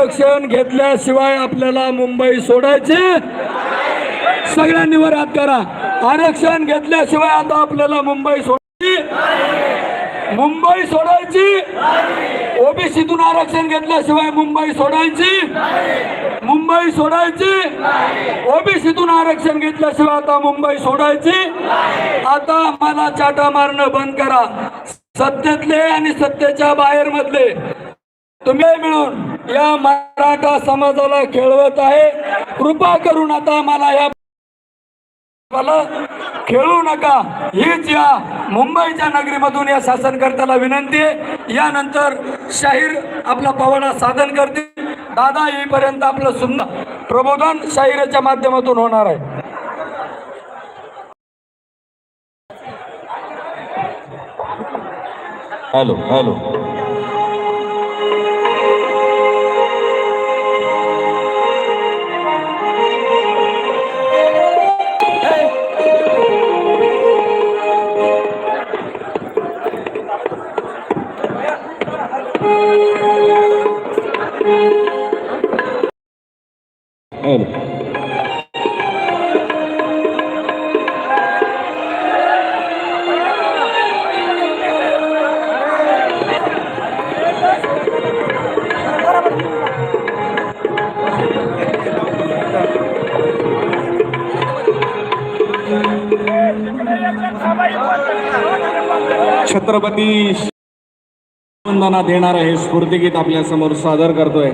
आरक्षण घेतल्याशिवाय आपल्याला मुंबई सोडायची? सगळ्यांनी वर हात करा. आरक्षण घेतल्याशिवाय आता आपल्याला मुंबई सोडायची? मुंबई सोडायची? ओबीसीतून आरक्षण घेतल्याशिवाय मुंबई सोडायची? मुंबई सोडायची? ओबीसीतून आरक्षण घेतल्याशिवाय आता मुंबई सोडायची? आता मला चाटा मारणं बंद करा. सत्तेतले आणि सत्तेच्या बाहेर मधले तुम्ही मिळून या मराठा समाजाला खेळवत आहे. कृपा करून आता मला या मला खेळू नका. हीच या मुंबईच्या नगरीमधून या शासनकर्त्याला विनंती आहे. यानंतर शाहीर आपला पवाडा साधन करतील. दादा येईपर्यंत आपलं सुंदर प्रबोधन शाहिराच्या माध्यमातून होणार आहे. Hello hello. छत्रपती वंदना देणार हे स्फूर्तिगीत आपल्यासमोर सादर करतोय.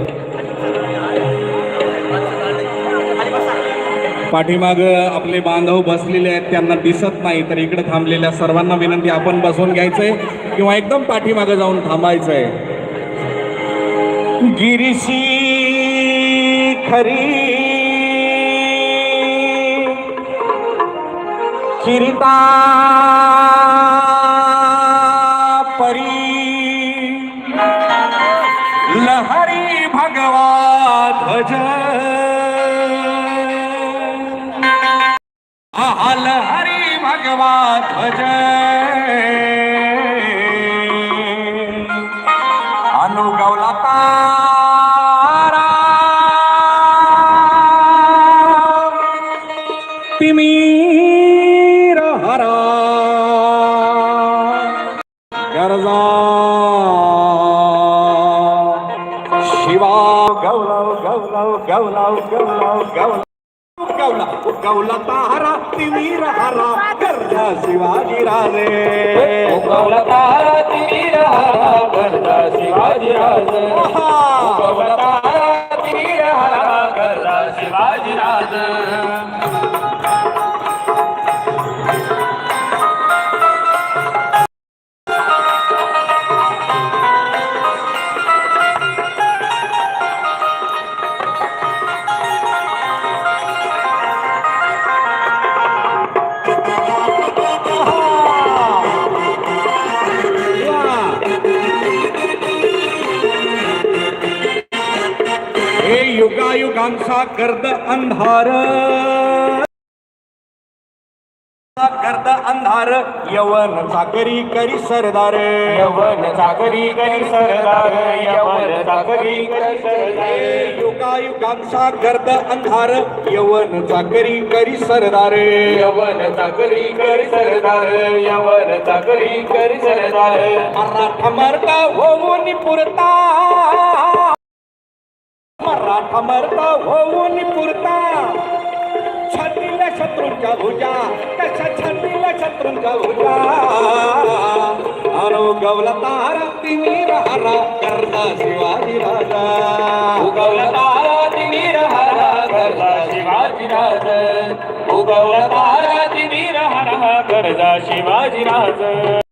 पाठीमाग आपले बांधव बसलेले आहेत. त्यांना दिसत नाही तर इकडे थांबलेल्या सर्वांना विनंती आपण बसून घ्यायचंय किंवा एकदम पाठीमागे जाऊन थांबायचंय. गिरीशी खरी किरीता परी। लहरी भगवा ध्वज। आहा लहरी भगवा ध्वज। शिवा गौलव गौलव गौलव गौलव गौलव गौला गौला तारा तिमीर हरा गरजा शिवाजी राजे. गौला तारा तीर हरा गरजा शिवाजी राज. गौला तारा तीर हरा गरजा शिवाजी राज. युगायुगांचा गर्द अंधार. गर्द अंधार यवन चाकरी करी सरदार. यवन सागरी करी सरदार यवन सागरी करी सरदार. युगायुगांचा गर्द अंधार यवन चाकरी करी सरदार. यवन सागरी करी सरदार यवन सागरी करी सरदार. मराठा मरता होऊन पुरता. मराठा मरता होऊन पुरता. छत्रीला शत्रूंच्या भुजा तशा छत्रीला शत्रूंच्या भुजा. अरो गवला तारा तिमीर हरा करता शिवाजी राजा. उगवला तारा तिमीर हरा करता शिवाजी राजा. उगवला तारा तिमीर हरा करता शिवाजी राजा.